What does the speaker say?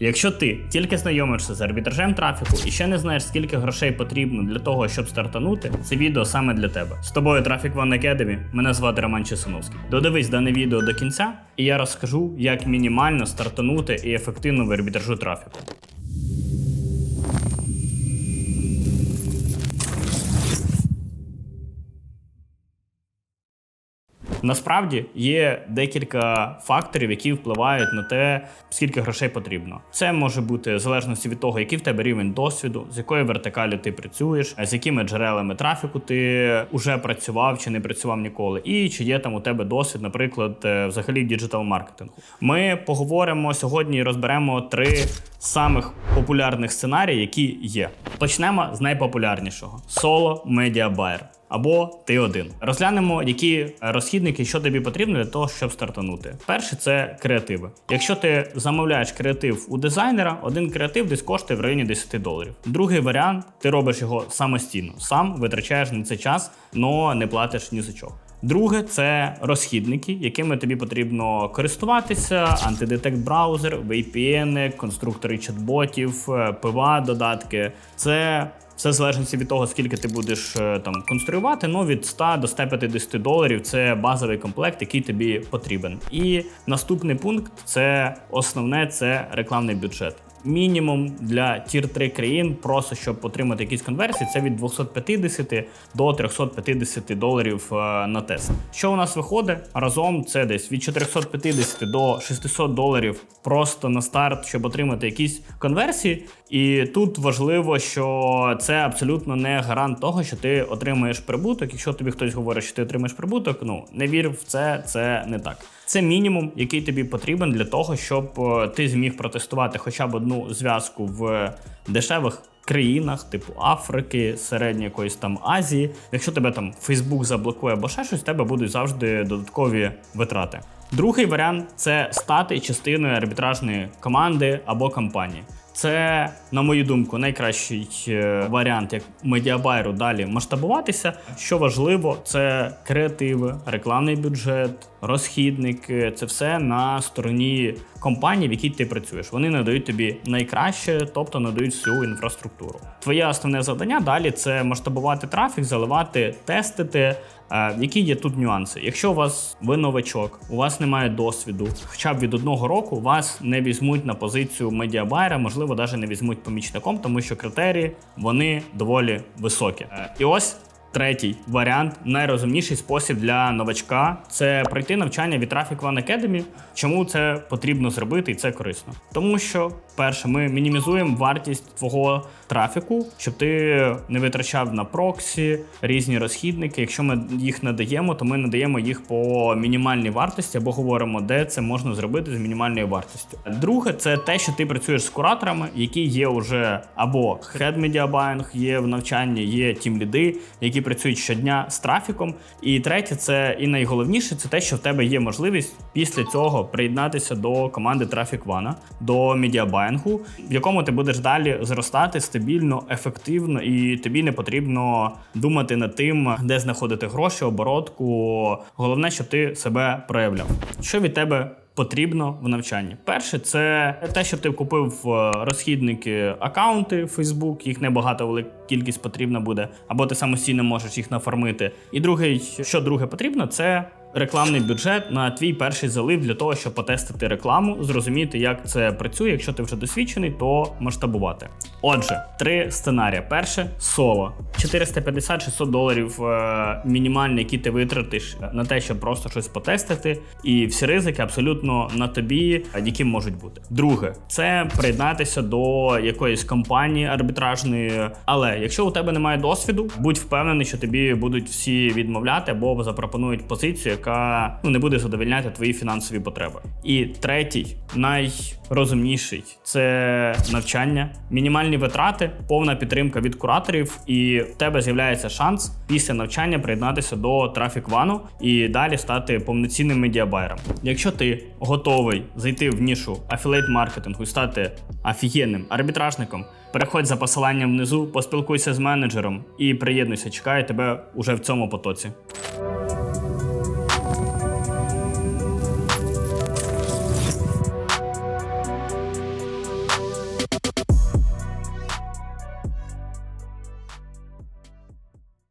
Якщо ти тільки знайомишся з арбітражем трафіку і ще не знаєш, скільки грошей потрібно для того, щоб стартанути, це відео саме для тебе. З тобою Traffic One Academy, мене звати Роман Чесуновський. Додивись дане відео до кінця, і я розкажу, як мінімально стартанути і ефективно в арбітражу трафіку. Насправді є декілька факторів, які впливають на те, скільки грошей потрібно. Це може бути в залежності від того, який в тебе рівень досвіду, з якої вертикалі ти працюєш, з якими джерелами трафіку ти вже працював чи не працював ніколи, і чи є там у тебе досвід, наприклад, е, взагалі в діджитал маркетингу. Ми поговоримо сьогодні і розберемо три самих популярних сценарії, які є. Почнемо з найпопулярнішого: соло медіабайер або ти один. Розглянемо, які розхідники, що тобі потрібно для того, щоб стартанути. Перше це креативи. Якщо ти замовляєш креатив у дизайнера, один креатив десь коштує в районі 10 доларів. Другий варіант ти робиш його самостійно, сам витрачаєш на це час, але не платиш ні за чого. Друге це розхідники, якими тобі потрібно користуватися, антидетект браузер, VPN, конструктори чат-ботів, PWA додатки. Це все в залежності від того, скільки ти будеш е, там конструювати. Ну від 100 до 150 доларів це базовий комплект, який тобі потрібен. І наступний пункт це основне це рекламний бюджет. Мінімум для тір 3 країн, просто щоб отримати якісь конверсії, це від 250 до 350 доларів е, на тест. Що у нас виходить разом? Це десь від 450 до 600 доларів просто на старт, щоб отримати якісь конверсії. І тут важливо, що це абсолютно не гарант того, що ти отримаєш прибуток. Якщо тобі хтось говорить, що ти отримаєш прибуток, ну не вір в це, це не так. Це мінімум, який тобі потрібен для того, щоб е, ти зміг протестувати хоча б одну зв'язку в дешевих країнах, типу Африки, середньої якоїсь там Азії. Якщо тебе там Фейсбук заблокує або ще щось, в тебе будуть завжди додаткові витрати. Другий варіант це стати частиною арбітражної команди або компанії. Це, на мою думку, найкращий е, варіант, як медіабайру далі масштабуватися. Що важливо, це креативи, рекламний бюджет, розхідники. Це все на стороні компанії, в якій ти працюєш. Вони надають тобі найкраще, тобто надають всю інфраструктуру. Твоє основне завдання далі це масштабувати трафік, заливати, тестити. Е, Які є тут нюанси? Якщо у вас ви новачок, у вас немає досвіду, хоча б від одного року вас не візьмуть на позицію медіабайера, можливо, навіть не візьмуть помічником, тому що критерії вони доволі високі. Е, І ось. Третій варіант, найрозумніший спосіб для новачка це пройти навчання від Traffic One Academy. Чому це потрібно зробити і це корисно? Тому що, перше, ми мінімізуємо вартість твого трафіку, щоб ти не витрачав на проксі різні розхідники. Якщо ми їх надаємо, то ми надаємо їх по мінімальній вартості або говоримо, де це можна зробити з мінімальною вартістю. Друге, це те, що ти працюєш з кураторами, які є вже або Head Media Buying, є в навчанні, є тім-ліди, які працюють щодня з трафіком. І третє, це і найголовніше, це те, що в тебе є можливість після цього приєднатися до команди Traffic One, до медіабайнгу, в якому ти будеш далі зростати стабільно, ефективно, і тобі не потрібно думати над тим, де знаходити гроші, оборотку. Головне, щоб ти себе проявляв. Що від тебе? Потрібно в навчанні. Перше, це те, що ти купив е, розхідники аккаунти Facebook, їх небагато, велика кількість потрібна буде, або ти самостійно можеш їх нафармити. І другий, що друге потрібно, це рекламний бюджет на твій перший залив для того, щоб потестити рекламу, зрозуміти, як це працює. Якщо ти вже досвідчений, то масштабувати. Отже, три сценарії. Перше соло. 450-600 доларів е, мінімальні, які ти витратиш на те, щоб просто щось потестити. І всі ризики абсолютно на тобі, які можуть бути. Друге, це приєднатися до якоїсь компанії арбітражної. Але якщо у тебе немає досвіду, будь впевнений, що тобі будуть всі відмовляти або запропонують позицію, яка ну не буде задовольняти твої фінансові потреби. І третій, найрозумніший це навчання, мінімальні витрати, повна підтримка від кураторів, і в тебе з'являється шанс після навчання приєднатися до One і далі стати повноцінним медіабайером. Якщо ти готовий зайти в нішу афілейт маркетингу і стати офігенним арбітражником. Переходь за посиланням внизу, поспілкуйся з менеджером і приєднуйся. Чекаю тебе уже в цьому потоці.